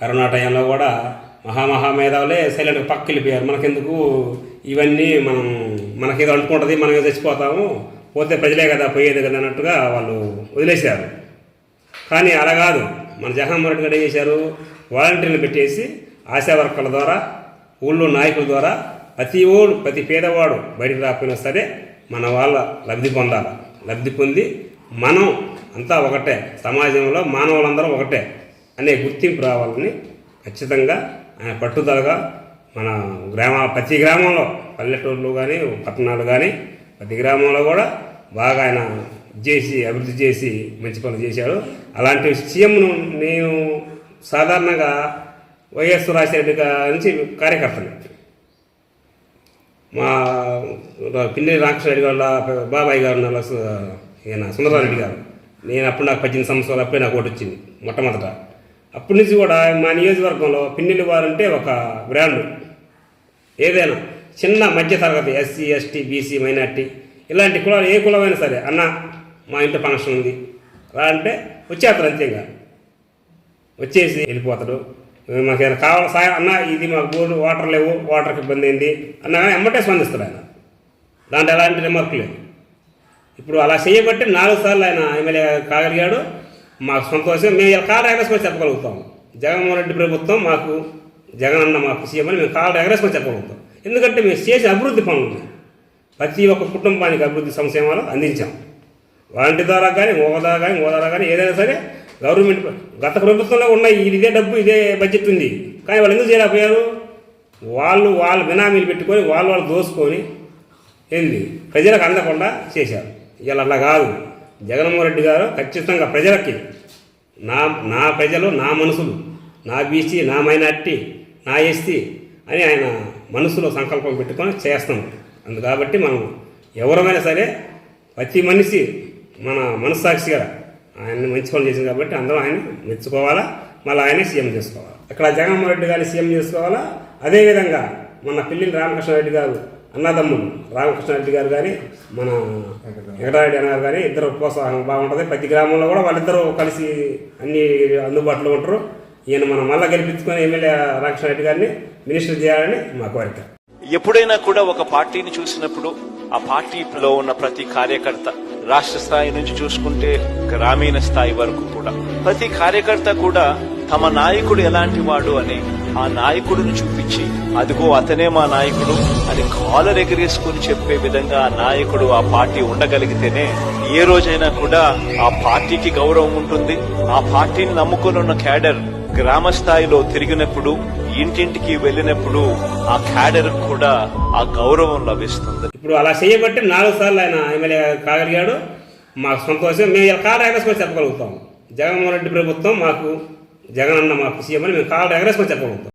Corona టైంలో కూడా మహామహా మేధావులే సైలెంట్గా పక్కకి వెళ్ళిపోయారు మనకెందుకు? ఇవన్నీ మనం మనకేదో అనుకుంటుంది మనం ఏదో చచ్చిపోతాము. పోతే ప్రజలే కదా పోయేది కదా అన్నట్టుగా వాళ్ళు వదిలేశారు. కానీ అలా కాదు. మన జగన్మోహన్ రెడ్డి గారు ఏం చేశారు? వాలంటీర్లు పెట్టేసి ఆశా వర్కర్ల ద్వారా ఊళ్ళో నాయకుల ద్వారా ప్రతి ఊరు ప్రతి పేదవాడు బయటకు రాకపోయినా సరే మన వాళ్ళ లబ్ధి పొందాలి. లబ్ధి పొంది మనం అంతా ఒకటే. సమాజంలో మానవులందరం ఒకటే. అనే గుర్తింపు రావాలని ఖచ్చితంగా ఆయన పట్టుదలగా మన గ్రామ ప్రతి గ్రామంలో పల్లెటూర్లు కానీ పట్టణాలు కానీ ప్రతి గ్రామంలో కూడా బాగా ఆయన చేసి అభివృద్ధి చేసి మంచి పనులు చేశాడు. అలాంటి సీఎంను నేను సాధారణంగా వైఎస్ రాజశేఖర నుంచి కార్యకర్తలు. మా పిల్లి రామకృష్ణరెడ్డి గారు బాబాయ్ గారు ఈయన సుందరరెడ్డి గారు. నేను అప్పుడు నాకు పద్దెనిమిది సంవత్సరాలు అప్పుడే నాకు ఓటు వచ్చింది మొట్టమొదట. అప్పటి నుంచి కూడా మా నియోజకవర్గంలో పిన్నెల్లి వారు అంటే ఒక బ్రాండ్. ఏదైనా చిన్న మధ్య తరగతి ఎస్సీ ఎస్టీ బీసీ మైనార్టీ ఇలాంటి కులాలు ఏ కులమైనా సరే అన్న మా ఇంటి ఫంక్షన్ ఉంది. రా అంటే వచ్చేస్తారు అంతేగా. వచ్చేసి వెళ్ళిపోతాడు మాకు ఏదైనా కావాలి సాయం అన్న ఇది మాకు బోర్డు వాటర్ లేవు వాటర్కి ఇబ్బంది అయింది అన్న ఎమ్మటే స్పందిస్తాడు ఆయన. దాంట్లో ఎలాంటి రిమార్క్ లేదు. ఇప్పుడు అలా చేయబట్టి నాలుగు సార్లు ఆయన ఎమ్మెల్యే కాగలిగాడు. మాకు సంతోషం మేము ఇలా కాళ్ళు ఎగరేసుకొని చెప్పగలుగుతాం. జగన్మోహన్ రెడ్డి ప్రభుత్వం మాకు జగన్ అన్న మాకు సీఎం అని మేము కాళ్ళు ఎగరేసుకొని చెప్పగలుగుతాం. ఎందుకంటే మేము చేసే అభివృద్ధి పనులు ప్రతి ఒక్క కుటుంబానికి అభివృద్ధి సంక్షేమాలు అందించాం. వాటి ద్వారా కానీ ఓదా కానీ ఓదా కానీ ఏదైనా సరే గవర్నమెంట్ గత ప్రభుత్వంలో ఉన్నాయి ఇదే డబ్బు ఇదే బడ్జెట్ ఉంది. కానీ వాళ్ళు ఎందుకు చేయలేకపోయారు? వాళ్ళు వాళ్ళు బినామీలు పెట్టుకొని వాళ్ళు వాళ్ళు దోసుకొని ఏంది? ప్రజలకు అందకుండా చేశారు. ఇలా అలా కాదు. జగన్మోహన్ రెడ్డి గారు ఖచ్చితంగా ప్రజలకి నా నా ప్రజలు నా మనసులు నా బీసీ నా మైనార్టీ నా ఎస్టీ అని ఆయన మనసులో సంకల్పం పెట్టుకొని చేస్తాం. అందు కాబట్టి మనం ఎవరమైనా సరే ప్రతి మనిషి మన మనస్సాక్షిగా ఆయన్ని మంచి పనులు చేసింది కాబట్టి అందరం ఆయన మెచ్చుకోవాలా? మళ్ళీ ఆయనే సీఎం చేసుకోవాలి? ఇక్కడ జగన్మోహన్ రెడ్డి గారిని సీఎం చేసుకోవాలా? అదేవిధంగా మన పిల్లి రామకృష్ణారెడ్డి గారు అన్నదమ్ములు రామకృష్ణారెడ్డి గారు కానీ మన వెంకటారెడ్డి అన్నారు కానీ ఇద్దరు ప్రోత్సాహం బాగుంటుంది. ప్రతి గ్రామంలో కూడా వాళ్ళిద్దరూ కలిసి అన్ని అందుబాటులో ఉంటారు. ఈయన మనం మళ్ళా గెలిపించుకొని ఎమ్మెల్యే రామకృష్ణారెడ్డి గారిని మినిస్టర్ చేయాలని మా కోరిక. ఎప్పుడైనా కూడా ఒక పార్టీని చూసినప్పుడు ఆ పార్టీలో ఉన్న ప్రతి కార్యకర్త రాష్ట్ర స్థాయి నుంచి చూసుకుంటే గ్రామీణ స్థాయి వరకు కూడా. ప్రతి కార్యకర్త కూడా తమ నాయకుడు ఎలాంటి వాడు అని ఆ నాయకుడిని చూపించి అదిగో అతనే మా నాయకుడు అని కాలర్ ఎగిరేసుకుని చెప్పే విధంగా ఆ నాయకుడు ఆ పార్టీ ఉండగలిగితేనే ఏ రోజైనా కూడా ఆ పార్టీకి గౌరవం ఉంటుంది. ఆ పార్టీని నమ్ముకుని ఉన్న క్యాడర్ గ్రామ స్థాయిలో తిరిగినప్పుడు ఇంటింటికి వెళ్ళినప్పుడు ఆ క్యాడర్ కూడా ఆ గౌరవం లభిస్తుంది. ఇప్పుడు అలా చేయబట్టి నాలుగు సార్లు ఆయన ఎమ్మెల్యే కాగలిగాడు. మాకు సంతోషం. మేము ఇలా కారు చెప్పగలుగుతాం. జగన్మోహన్ రెడ్డి ప్రభుత్వం మాకు జగనన్న అన్న మాకు సీఎం అని మేము కాళ్ళు ఎగరేసుకొని చెప్పగలుగుతాం